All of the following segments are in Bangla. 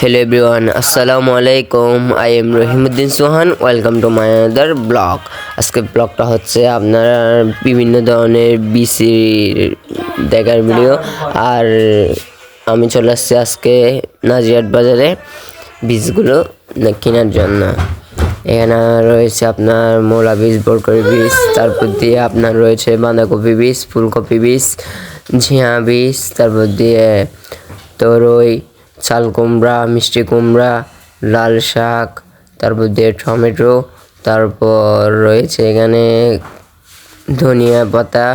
Hello everyone, Assalamu alaikum. I am Rahimuddin Sohan welcome to my other blog আজকে ব্লগটা হচ্ছে আপনার বিভিন্ন ধরনের বিসি দেখার ভিডিও আর আমি চলে আসছি আজকে নাজিয়াট বাজারে বীজগুলো কেনার জন্য। এখানে রয়েছে আপনার মোলা বীজ বরকরি বীজ তারপর দিয়ে আপনার রয়েছে বাঁধাকপি বীজ ফুলকপি বীজ ঝিঙা বীজ তারপর দিয়ে তরই চাল কুমড়া, মিষ্টি কুমড়া, লাল শাক, তারপর দিয়ে টমেটো, তারপর রয়েছে এখানে ধনিয়া পাতা,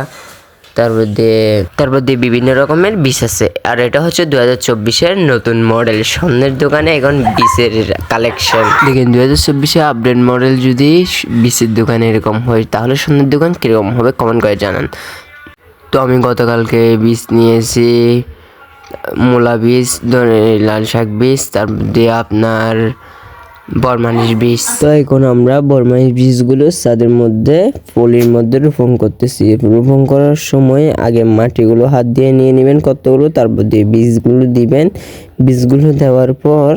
তারপর দিয়ে তারপর দিয়ে বিভিন্ন রকমের বীজ আছে। আর এটা হচ্ছে দু হাজার চব্বিশের নতুন মডেল। স্বর্ণের দোকানে এখন বীজের কালেকশন দেখেন দু হাজার চব্বিশে আপডেট মডেল যদি বীজের দোকানে এরকম হয়, তাহলে স্বর্ণের দোকান কীরকম হবে? কমেন্ট করে জানান। তো আমি গতকালকে বীজ নিয়েছি। মূলা বীজ লাল শাক বীজ তারপর দিয়ে আপনার বরমানিস বীজ। তো এখন আমরা বরমানিস বীজগুলো ছাদের মধ্যে, পলির মধ্যে রোপণ করতেছি। রোপণ করার সময় আগে মাটিগুলো হাত দিয়ে নিয়ে নেবেন কতগুলো, তারপর দিয়ে বীজগুলো দিবেন। বীজগুলো দেওয়ার পর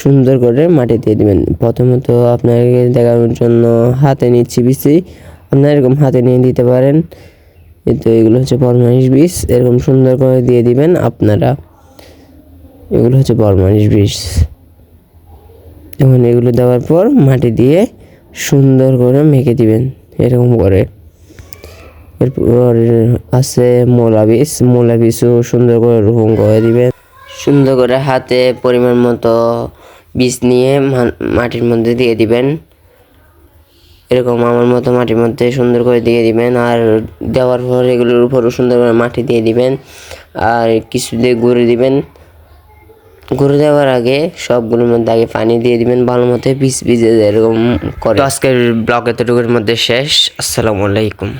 সুন্দর করে মাটি দিয়ে দিবেন। প্রথমত আপনাকে দেখানোর জন্য হাতে নিচ্ছি বিচি আপনারা এরকম হাতে নিয়ে দিতে পারেন। কিন্তু এগুলো হচ্ছে বরমানিস বীজ এরকম সুন্দর করে দিয়ে দিবেন আপনারা। এগুলো হচ্ছে বরমানিস বীজ এখন এগুলো দেওয়ার পর মাটি দিয়ে সুন্দর করে মেখে দিবেন, এরকম করে। এরপর আছে মোলা বীজ মোলা বীজও সুন্দর করে রোপণ করে দিবেন। সুন্দর করে হাতে পরিমাণ মতো বীজ নিয়ে মাটির মধ্যে দিয়ে দিবেন। এরকম আমার মতো মাটির মধ্যে সুন্দর করে দিয়ে দিবেন আর দেওয়ার পর এগুলোর উপরও সুন্দর করে মাটি দিয়ে দিবেন আর কিছু দিয়ে গুঁড়ে দিবেন। গুঁড়ে দেওয়ার আগে সবগুলোর মধ্যে আগে পানি দিয়ে দিবেন ভালো মতো পিস পিজে এরকম করে। আজকের ব্লগ এতটুকুর মধ্যে শেষ। আসসালামু আলাইকুম।